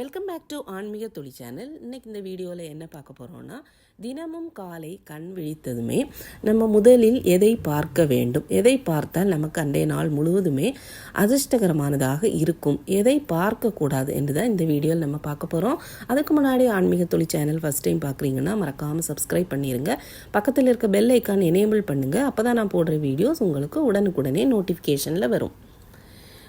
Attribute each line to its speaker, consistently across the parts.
Speaker 1: Welcome back to ஆன்மீக துளி channel இன்னைக்கு இந்த வீடியோவில் என்ன பார்க்க போகிறோன்னா தினமும் காலை கண் விழித்ததுமே நம்ம முதலில் எதை பார்க்க வேண்டும்? எதை பார்த்தால் நமக்கு அன்றைய நாள் முழுவதுமே அதிர்ஷ்டகரமானதாக இருக்கும்? எதை பார்க்கக்கூடாது என்று தான் இந்த வீடியோவில் நம்ம பார்க்க போகிறோம் அதுக்கு முன்னாடி ஆன்மீக துளி சேனல் ஃபஸ்ட் டைம் பார்க்குறீங்கன்னா மறக்காமல் சப்ஸ்கிரைப் பண்ணிடுங்க பக்கத்தில் இருக்க பெல் ஐக்கான் எனேபிள் பண்ணுங்கள் அப்போ தான் நான் போடுற வீடியோஸ் உங்களுக்கு உடனுக்குடனே நோட்டிஃபிகேஷனில் வரும்.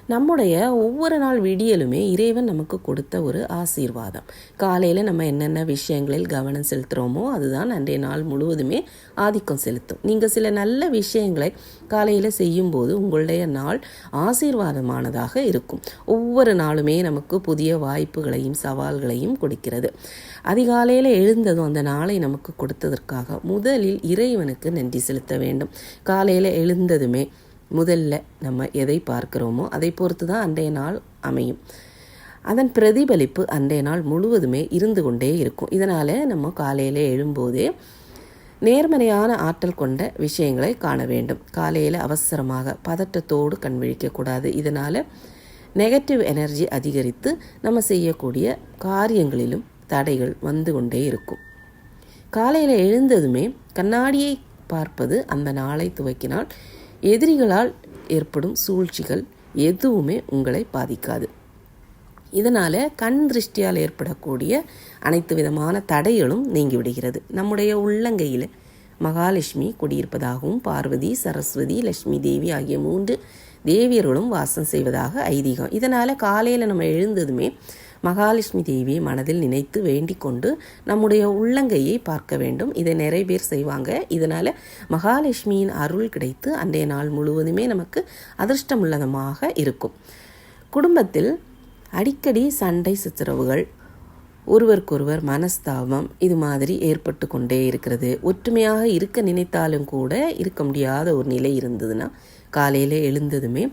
Speaker 1: நம்முடைய ஒவ்வொரு நாள் விடியலுமே இறைவன் நமக்கு கொடுத்த ஒரு ஆசீர்வாதம். காலையில் நம்ம என்னென்ன விஷயங்களில் கவனம் செலுத்துகிறோமோ அதுதான் அன்றைய நாள் முழுவதுமே ஆதிக்கம் செலுத்தும். நீங்கள் சில நல்ல விஷயங்களை காலையில் செய்யும்போது உங்களுடைய நாள் ஆசீர்வாதமானதாக இருக்கும். ஒவ்வொரு நாளுமே நமக்கு புதிய வாய்ப்புகளையும் சவால்களையும் கொடுக்கிறது. அதிகாலையில் எழுந்ததும் அந்த நாளை நமக்கு கொடுத்ததற்காக முதலில் இறைவனுக்கு நன்றி செலுத்த வேண்டும். காலையில் எழுந்ததுமே முதல்ல நம்ம எதை பார்க்கிறோமோ அதை பொறுத்து தான் அன்றைய நாள் அமையும். அதன் பிரதிபலிப்பு அன்றைய நாள் முழுவதுமே இருந்து கொண்டே இருக்கும். இதனால் நம்ம காலையில் எழும்போதே நேர்மறையான ஆற்றல் கொண்ட விஷயங்களை காண வேண்டும். காலையில் அவசரமாக பதட்டத்தோடு கண் விழிக்கக்கூடாது இதனால் நெகட்டிவ் எனர்ஜி அதிகரித்து நம்ம செய்யக்கூடிய காரியங்களிலும் தடைகள் வந்து கொண்டே இருக்கும். காலையில் எழுந்ததுமே கண்ணாடியை பார்ப்பது அந்த நாளை துவக்கினால் எதிரிகளால் ஏற்படும் சூழ்ச்சிகள் எதுவுமே உங்களை பாதிக்காது. இதனால் கண் திருஷ்டியால் ஏற்படக்கூடிய அனைத்து விதமான தடைகளும் நீங்கிவிடுகிறது நம்முடைய உள்ளங்கையில் மகாலட்சுமி குடியிருப்பதாகவும் பார்வதி சரஸ்வதி லட்சுமி தேவி ஆகிய மூன்று தேவியர்களும் வாசம் செய்வதாக ஐதீகம். இதனால் காலையில் நம்ம எழுந்ததுமே மகாலட்சுமி தேவியை மனதில் நினைத்து வேண்டிக் கொண்டு நம்முடைய உள்ளங்கையை பார்க்க வேண்டும். இதை நிறைய பேர் செய்வாங்க. இதனால் மகாலட்சுமியின் அருள் கிடைத்து அன்றைய நாள் முழுவதுமே நமக்கு அதிர்ஷ்டமுள்ளதமாக இருக்கும். குடும்பத்தில் அடிக்கடி சண்டை சச்சரவுகள் ஒருவருக்கொருவர் மனஸ்தாபம் இது மாதிரி ஏற்பட்டு கொண்டே இருக்கிறது. ஒற்றுமையாக இருக்க நினைத்தாலும் கூட இருக்க முடியாத ஒரு நிலை இருந்ததுன்னா காலையில் எழுந்ததுமே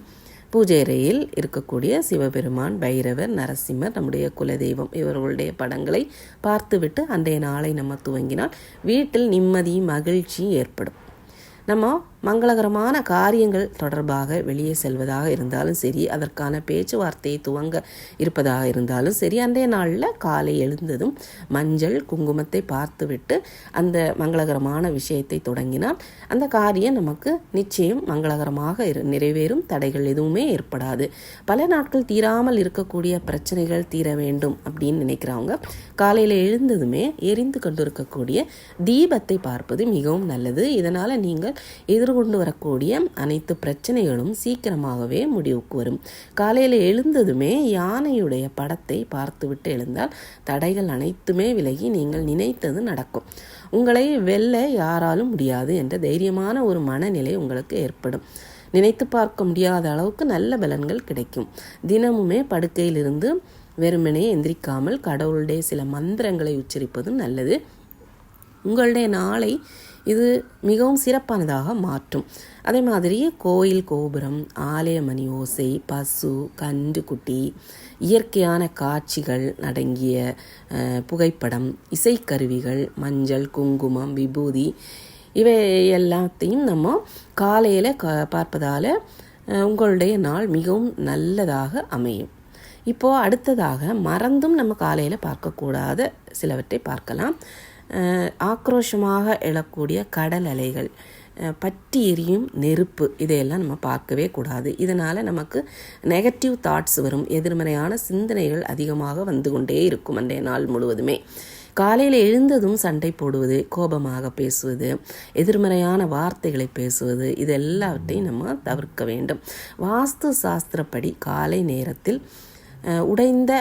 Speaker 1: பூஜை அறையில் இருக்கக்கூடிய சிவபெருமான் பைரவர் நரசிம்மர் நம்முடைய குலதெய்வம் இவர்களுடைய படங்களை பார்த்துவிட்டு அன்றைய நாளை நம்ம துவங்கினால் வீட்டில் நிம்மதி மகிழ்ச்சி ஏற்படும். நம்ம மங்களகரமான காரியங்கள் தொடர்பாக வெளியே செல்வதாக இருந்தாலும் சரி அதற்கான பேச்சுவார்த்தையை துவங்க இருப்பதாக இருந்தாலும் சரி அன்றைய நாளில் காலை எழுந்ததும் மஞ்சள் குங்குமத்தை பார்த்துவிட்டு அந்த மங்களகரமான விஷயத்தை தொடங்கினால் அந்த காரியம் நமக்கு நிச்சயம் மங்களகரமாக இரு நிறைவேறும் தடைகள் எதுவுமே ஏற்படாது. பல நாட்கள் தீராமல் இருக்கக்கூடிய பிரச்சனைகள் தீர வேண்டும் அப்படின்னு நினைக்கிறவங்க காலையில் எழுந்ததுமே எரிந்து கொண்டிருக்கக்கூடிய தீபத்தை பார்ப்பது மிகவும் நல்லது. இதனால் நீங்கள் எதிர்கொண்டு வரக்கூடிய அனைத்து பிரச்சனைகளும் சீக்கிரமாகவே முடிவுக்கு வரும். காலையில் எழுந்ததுமே யானையுடைய படத்தை பார்த்துவிட்டு எழுந்தால் தடைகள் அனைத்துமே விலகி நீங்கள் நினைத்தது நடக்கும். உங்களை வெல்ல யாராலும் முடியாது என்ற தைரியமான ஒரு மனநிலை உங்களுக்கு ஏற்படும். நினைத்து பார்க்க முடியாத அளவுக்கு நல்ல பலன்கள் கிடைக்கும். தினமுமே படுக்கையிலிருந்து வெறுமனே எந்திரிக்காமல் கடவுளுடைய சில மந்திரங்களை உச்சரிப்பதும் நல்லது. உங்களுடைய நாளை இது மிகவும் சிறப்பானதாக மாற்றும். அதே மாதிரி கோயில் கோபுரம் ஆலய மணி ஓசை பசு கன்றுக்குட்டி இயற்கையான காட்சிகள் அடங்கிய புகைப்படம் இசைக்கருவிகள் மஞ்சள் குங்குமம் விபூதி இவை எல்லாத்தையும் நம்ம காலையில் க பார்ப்பதால் உங்களுடைய நாள் மிகவும் நல்லதாக அமையும். இப்போது அடுத்ததாக மறந்தும் நம்ம காலையில் பார்க்கக்கூடாத சிலவற்றை பார்க்கலாம். ஆக்ரோஷமாக எழக்கூடிய கடல் அலைகள் பற்றி எரியும் நெருப்பு இதையெல்லாம் நம்ம பார்க்கவே கூடாது. இதனால் நமக்கு நெகட்டிவ் தாட்ஸ் வரும். எதிர்மறையான சிந்தனைகள் அதிகமாக வந்து கொண்டே இருக்கும் அன்றைய நாள் முழுவதுமே. காலையில் எழுந்ததும் சண்டை போடுவது கோபமாக பேசுவது எதிர்மறையான வார்த்தைகளை பேசுவது இது எல்லாவற்றையும் நம்ம தவிர்க்க வேண்டும். வாஸ்து சாஸ்திரப்படி காலை நேரத்தில் உடைந்த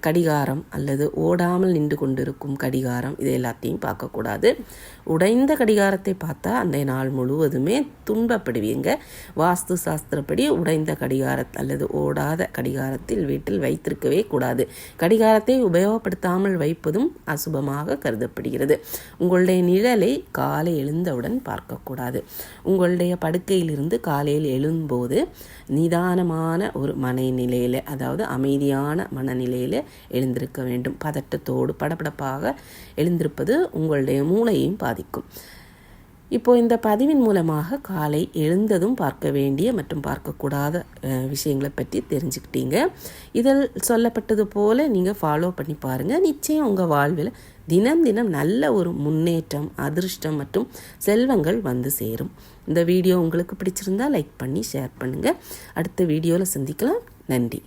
Speaker 1: கடிகாரம் அல்லது ஓடாமல் நின்று கொண்டிருக்கும் கடிகாரம் இது எல்லாத்தையும் பார்க்கக்கூடாது. உடைந்த கடிகாரத்தை பார்த்தா அந்த நாள் முழுவதுமே துன்பப்படுவீங்க. வாஸ்து சாஸ்திரப்படி உடைந்த கடிகாரத் அல்லது ஓடாத கடிகாரத்தில் வீட்டில் வைத்திருக்கவே கூடாது. கடிகாரத்தை உபயோகப்படுத்தாமல் வைப்பதும் அசுபமாக கருதப்படுகிறது. உங்களுடைய நிழலை காலை எழுந்தவுடன் பார்க்கக்கூடாது. உங்களுடைய படுக்கையிலிருந்து காலையில் எழும்போது நிதானமான ஒரு மனநிலையில் அதாவது அமைதி அமைதியான மனநிலையில் எழுந்திருக்க வேண்டும். பதட்டத்தோடு படபடப்பாக எழுந்திருப்பது உங்களுடைய மூளையையும் பாதிக்கும். இப்போ இந்த பதிவின் மூலமாக காலை எழுந்ததும் பார்க்க வேண்டிய மற்றும் பார்க்கக்கூடாத விஷயங்களை பற்றி தெரிஞ்சுக்கிட்டீங்க. இதில் சொல்லப்பட்டது போல் நீங்கள் ஃபாலோ பண்ணி பாருங்கள் நிச்சயம் உங்கள் வாழ்வில் தினம் தினம் நல்ல ஒரு முன்னேற்றம் அதிர்ஷ்டம் மற்றும் செல்வங்கள் வந்து சேரும். இந்த வீடியோ உங்களுக்கு பிடிச்சிருந்தா லைக் பண்ணி ஷேர் பண்ணுங்கள் அடுத்த வீடியோவில் சந்திக்கலாம். நன்றி.